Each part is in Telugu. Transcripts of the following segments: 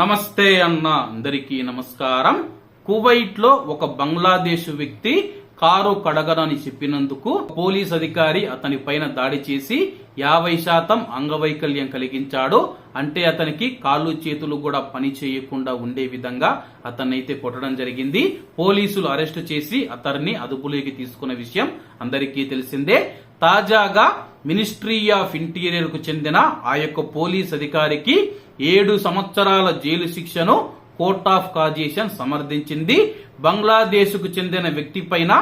నమస్తే అన్న అందరికీ నమస్కారం. కువైట్లో ఒక బంగ్లాదేశ్ వ్యక్తి కారు కడగనని చెప్పినందుకు పోలీస్ అధికారి అతని పైన దాడి చేసి యాభై శాతం అంగవైకల్యం కలిగించాడు. అంటే అతనికి కాళ్ళు చేతులు కూడా పని చేయకుండా ఉండే విధంగా అతన్నైతే కొట్టడం జరిగింది. పోలీసులు అరెస్ట్ చేసి అతన్ని అదుపులోకి తీసుకున్న విషయం అందరికీ తెలిసిందే. తాజాగా మినిస్ట్రీ ఆఫ్ ఇంటీరియర్కు చెందిన ఆ యొక్క పోలీస్ అధికారికి ఏడు సంవత్సరాల జైలు శిక్షను కోర్ట్ ఆఫ్ కాజేషన్ సమర్థించింది. బంగ్లాదేశ్కు చెందిన వ్యక్తి పైన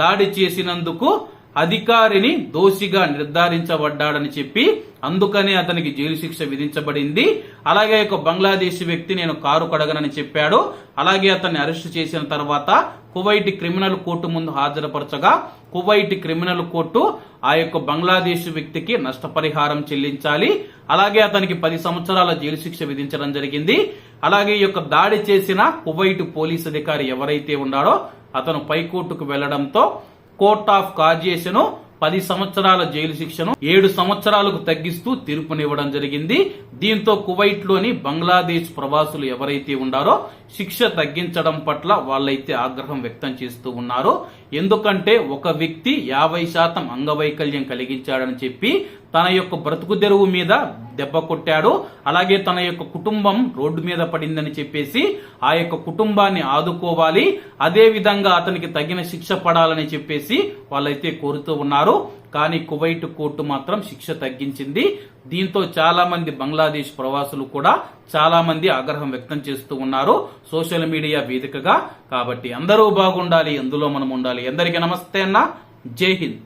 దాడి చేసినందుకు అధికారిని దోషిగా నిర్ధారించబడ్డాడని చెప్పి అందుకనే అతనికి జైలు శిక్ష విధించబడింది. అలాగే ఒక బంగ్లాదేశ్ వ్యక్తి నేను కారు కడగనని చెప్పాడు. అలాగే అతన్ని అరెస్ట్ చేసిన తర్వాత కువైట్ క్రిమినల్ కోర్టు ముందు హాజరుపరచగా కువైట్ క్రిమినల్ కోర్టు ఆ యొక్క బంగ్లాదేశ్ వ్యక్తికి నష్టపరిహారం చెల్లించాలి. అలాగే అతనికి పది సంవత్సరాల జైలు శిక్ష విధించడం జరిగింది. అలాగే ఈ యొక్క దాడి చేసిన కువైట్ పోలీస్ అధికారి ఎవరైతే ఉన్నాడో అతను పైకోర్టుకు వెళ్ళడంతో కోర్ట్ ఆఫ్ కాజేషన్ పది సంవత్సరాల జైలు శిక్షను ఏడు సంవత్సరాలకు తగ్గిస్తూ తీర్పునివ్వడం జరిగింది. దీంతో కువైట్లోని బంగ్లాదేశ్ ప్రవాసులు ఎవరైతే ఉన్నారో శిక్ష తగ్గించడం పట్ల వాళ్ళైతే ఆగ్రహం వ్యక్తం చేస్తూ ఉన్నారు. ఎందుకంటే ఒక వ్యక్తి యాభై శాతం అంగవైకల్యం కలిగించాడని చెప్పి తన యొక్క బ్రతుకు తెరువు మీద దెబ్బ కొట్టాడు. అలాగే తన యొక్క కుటుంబం రోడ్డు మీద పడిందని చెప్పేసి ఆ యొక్క కుటుంబాన్ని ఆదుకోవాలి. అదే విధంగా అతనికి తగిన శిక్ష పడాలని చెప్పేసి వాళ్ళైతే కోరుతూ ఉన్నారు. కానీ కువైట్ కోర్టు మాత్రం శిక్ష తగ్గించింది. దీంతో చాలా మంది బంగ్లాదేశ్ ప్రవాసులు కూడా చాలా మంది ఆగ్రహం వ్యక్తం చేస్తూ ఉన్నారు. సోషల్ మీడియా వేదికగా. కాబట్టి అందరూ బాగుండాలి. అందులో మనం ఉండాలి? అందరికీ నమస్తే అన్న. జై హింద్.